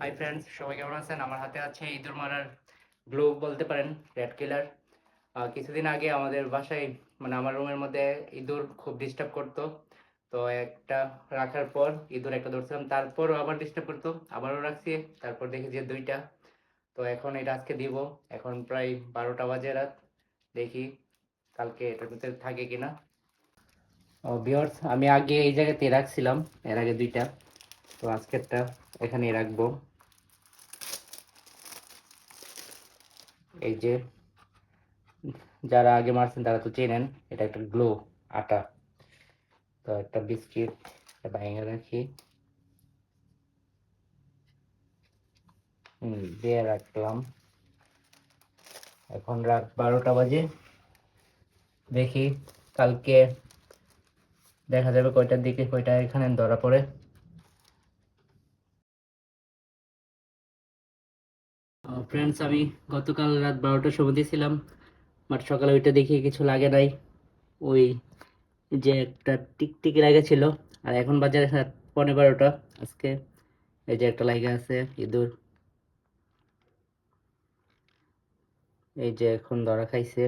Hi friends সবাই কেমন আছেন আমার হাতে আছে ইঁদুর মারার গ্লো বলতে পারেন রেড কিলার কিছুদিন আগে আমাদের বাসায় মানে আমার রুমের মধ্যে ইঁদুর খুব ডিস্টার্ব করতো। তো একটা রাখার পর ইঁদুর একটা ধরছিলাম, তারপরও আবার ডিস্টার্ব করতো, আবারও রাখছি, তারপর দেখি যে দুইটা। তো এখন এটা আজকে দিব, এখন প্রায় বারোটা বাজে রাত, দেখি কালকে এটার ভিতরে থাকে কিনা। ও বিয়ার্স আমি আগে এই জায়গাতে রাখছিলাম, এর আগে দুইটা। তো আজকেরটা এখানে রাখব। এই যে, যারা আগে মারছেন তারা তো চেনেন, এটা একটা গ্লো, আটা। তো একটা বিস্কিট ভেঙে রাখি দিয়ে রাখলাম। এখন রাত বারোটা বাজে। দেখি, কালকে দেখা যাবে কয়টার দিকে কয়টা এখানে ধরা পড়ে। ফ্রেন্ডস আমি গতকাল রাত বারোটার সময় দিয়েছিলাম বাট সকালে ওইটা দেখি কিছু লাগে নাই। ওই যে একটা টিকটিকি লেগেছিল আর এখন বাজারে রাত পনেরো বারোটা, আজকে এই যে একটা লাগা আছে, ইঁদুর। এই যে এখন ধরা খাইছে।